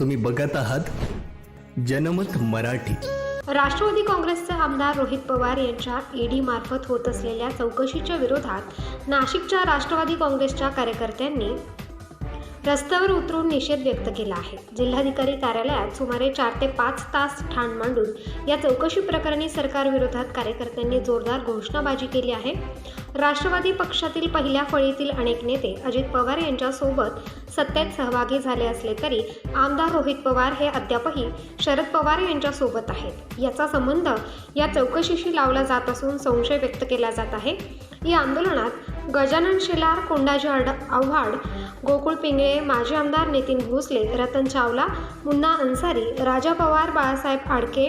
तुम्ही बघत आहात जनमत मराठी. राष्ट्रवादी काँग्रेसचे आमदार रोहित पवार यांच्या ईडी मार्फत होत असलेल्या चौकशीच्या विरोधात नाशिकच्या राष्ट्रवादी काँग्रेसच्या कार्यकर्त्यांनी रस्त्यावर उतरून निषेध व्यक्त केला आहे. जिल्हाधिकारी कार्यालयात सुमारे चार ते पाच तास ठाण मांडून या चौकशी प्रकरणी सरकारविरोधात कार्यकर्त्यांनी जोरदार घोषणाबाजी केली आहे. राष्ट्रवादी पक्षातील पहिल्या फळीतील अनेक नेते अजित पवार यांच्यासोबत सत्तेत सहभागी झाले असले तरी आमदार रोहित पवार हे अद्यापही शरद पवार यांच्यासोबत आहेत. याचा संबंध या चौकशीशी लावला जात असून संशय व्यक्त केला जात आहे. या आंदोलनात गजानन शेलार कोंडाजी आड आव्हाड गोकुळ पिंगळे माजी आमदार नितीन भोसले रतन चावला मुन्ना अन्सारी राजा पवार बाळासाहेब फाडके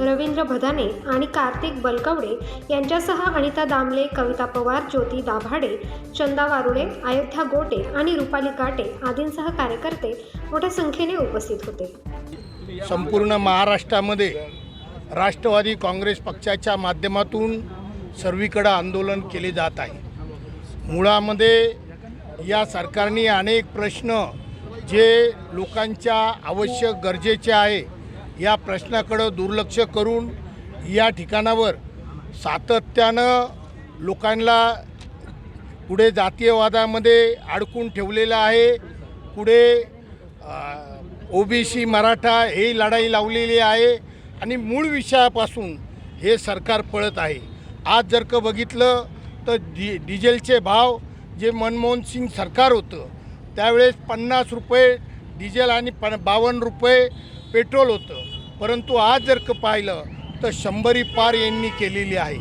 रवींद्र भदाने आणि कार्तिक बलकवडे यांच्यासह अनिता दामले कविता पवार ज्योती दाभाडे चंदा वारुळे अयोध्या गोटे आणि रुपाली काटे आदींसह कार्यकर्ते मोठ्या संख्येने उपस्थित होते. संपूर्ण महाराष्ट्रामध्ये राष्ट्रवादी काँग्रेस पक्षाच्या माध्यमातून सर्वीकडं आंदोलन केले जात आहे. मुळामध्ये या सरकारने अनेक प्रश्न जे लोकांच्या आवश्यक गरजेचे आहे या प्रश्नाकडं दुर्लक्ष करून या ठिकाणावर सातत्यानं लोकांना पुढे जातीयवादामध्ये अडकून ठेवलेलं आहे. पुढे ओबीसी मराठा ही लढाई लावलेली आहे आणि मूळ विषयापासून हे सरकार पळत आहे. आज जर का बघितलं तर डि डिझेलचे भाव जे मनमोहन सिंग सरकार होतं त्यावेळेस पन्नास रुपये डिझेल आणि प बावन्न रुपये पेट्रोल होतं. परंतु आज जर का पाहिलं तर शंभरी पार यांनी केलेली आहे.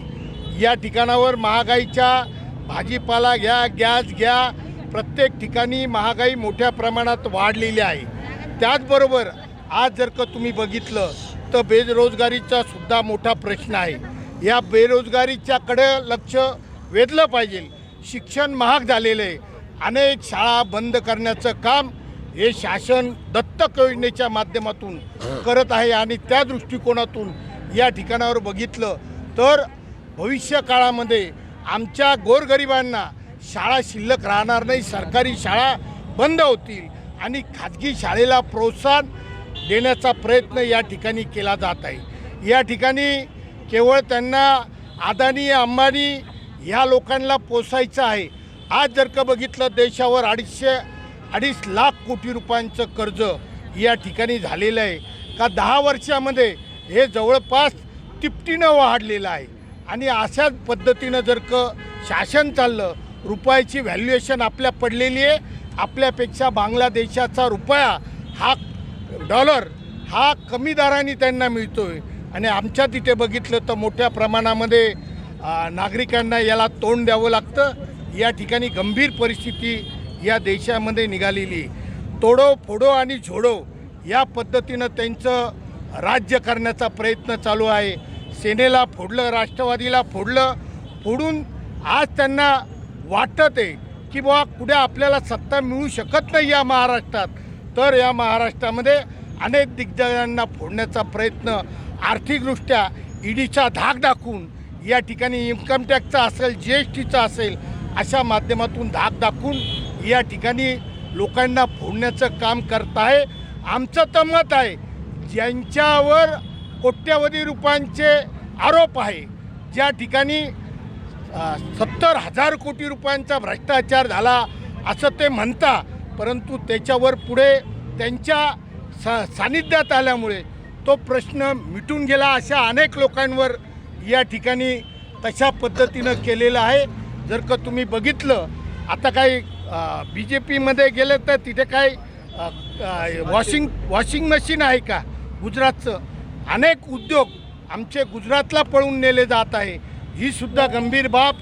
या ठिकाणावर महागाईच्या भाजीपाला घ्या गॅस घ्या प्रत्येक ठिकाणी महागाई मोठ्या प्रमाणात वाढलेली आहे. त्याचबरोबर आज जर का तुम्ही बघितलं तर बेरोजगारीचा सुद्धा मोठा प्रश्न आहे. या बेरोजगारीच्याकडे लक्ष वेधलं पाहिजे. शिक्षण महाग झालेलं आहे. अनेक शाळा बंद करण्याचं काम हे शासन दत्तक योजनेच्या माध्यमातून करत आहे आणि त्या दृष्टिकोनातून या ठिकाणावर बघितलं तर भविष्य काळामध्ये आमच्या गोरगरिबांना शाळा शिल्लक राहणार नाही. सरकारी शाळा बंद होतील आणि खाजगी शाळेला प्रोत्साहन देण्याचा प्रयत्न या ठिकाणी केला जात आहे. या ठिकाणी केवळ त्यांना अदानी अंबानी या लोकांना पोसायचं आहे. आज जर का बघितलं देशावर अडीचशे अडीच लाख कोटी रुपयांचं कर्ज या ठिकाणी झालेलं आहे. का दहा वर्षामध्ये हे जवळपास तिपटीनं वाढलेलं आहे. आणि अशाच पद्धतीनं जर का शासन चाललं रुपयाची व्हॅल्युएशन आपल्या पडलेली आहे. आपल्यापेक्षा बांगलादेशाचा रुपया हा डॉलर हा कमी दराने त्यांना मिळतो आहे आणि आमच्या तिथे बघितलं तर मोठ्या प्रमाणामध्ये नागरिकांना याला तोंड द्यावं लागतं. या ठिकाणी गंभीर परिस्थिती या देशामध्ये निघालेली तोडो फोडो आणि झोडो या पद्धतीनं त्यांचं राज्य करण्याचा प्रयत्न चालू आहे. सेनेला फोडलं राष्ट्रवादीला फोडलं. फोडून आज त्यांना वाटत आहे की बुवा कुठे आपल्याला सत्ता मिळू शकत नाही या महाराष्ट्रात. तर या महाराष्ट्रामध्ये अनेक दिग्गजांना फोडण्याचा प्रयत्न आर्थिकदृष्ट्या ईडीचा धाक दाखवून या ठिकाणी इन्कम टॅक्सचा असेल जी एस टीचा असेल अशा माध्यमातून धाक दाखवून या ठिकाणी लोकांना फोडण्याचं काम करत आहे. आमचं तर मत आहे ज्यांच्यावर कोट्यवधी रुपयांचे आरोप आहे ज्या ठिकाणी सत्तर हजार कोटी रुपयांचा भ्रष्टाचार झाला असं ते म्हणता परंतु त्याच्यावर पुढे त्यांच्या सा सानिध्यात आल्यामुळे तो प्रश्न मिटून गेला अशा अनेक लोकांवर या ठिकाणी तशा पद्धतीनं केलेलं आहे. जर का तुम्ही बघितलं आता काही बी जे पीमध्ये गेलं तर तिथे काही वॉशिंग वॉशिंग मशीन आहे का? गुजरातचं. अनेक उद्योग आमचे गुजरातला पळून नेले जात आहे. ही सुद्धा गंभीर बाब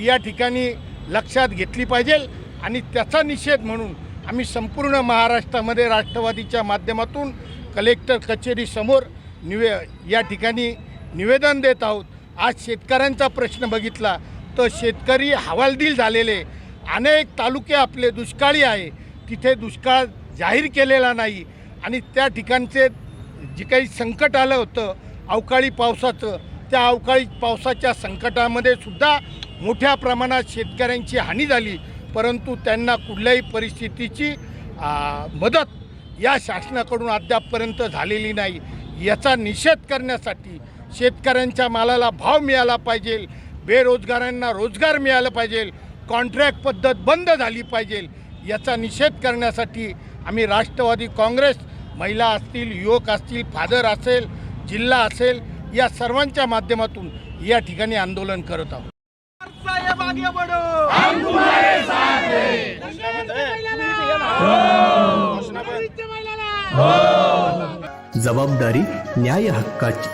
या ठिकाणी लक्षात घेतली पाहिजे आणि त्याचा निषेध म्हणून आम्ही संपूर्ण महाराष्ट्रामध्ये राष्ट्रवादीच्या माध्यमातून कलेक्टर कचेरीसमोर निवे या ठिकाणी निवेदन देत आहोत. आज शेतकऱ्यांचा प्रश्न बघितला. तर शेतकरी हवालदिल झालेले. अनेक तालुके आपले दुष्काळी आहे. तिथे दुष्काळ जाहीर केलेला नाही. आणि त्या ठिकाणचे जे काही संकट आलं होतं अवकाळी पावसाचं त्या अवकाळी पावसाच्या संकटामध्ये सुद्धा मोठ्या प्रमाणात शेतकऱ्यांची हानी झाली. परंतु त्यांना कुठल्याही परिस्थितीची मदत या शासनाकडून अद्यापपर्यंत झालेली नाही. याचा निषेध करण्यासाठी शेतकऱ्यांच्या मालाला भाव मिळाला पाहिजे बेरोजगारांना रोजगार मिळाला पाहिजे कॉन्ट्रॅक्ट पद्धत बंद झाली पाहिजे याचा निषेध करण्यासाठी आम्ही राष्ट्रवादी काँग्रेस महिला असतील युवक असतील फादर असेल जिल्हा असेल या सर्वांच्या माध्यमातून या ठिकाणी आंदोलन करत आहोत. हैं जबाबदारी न्याय हक्काची.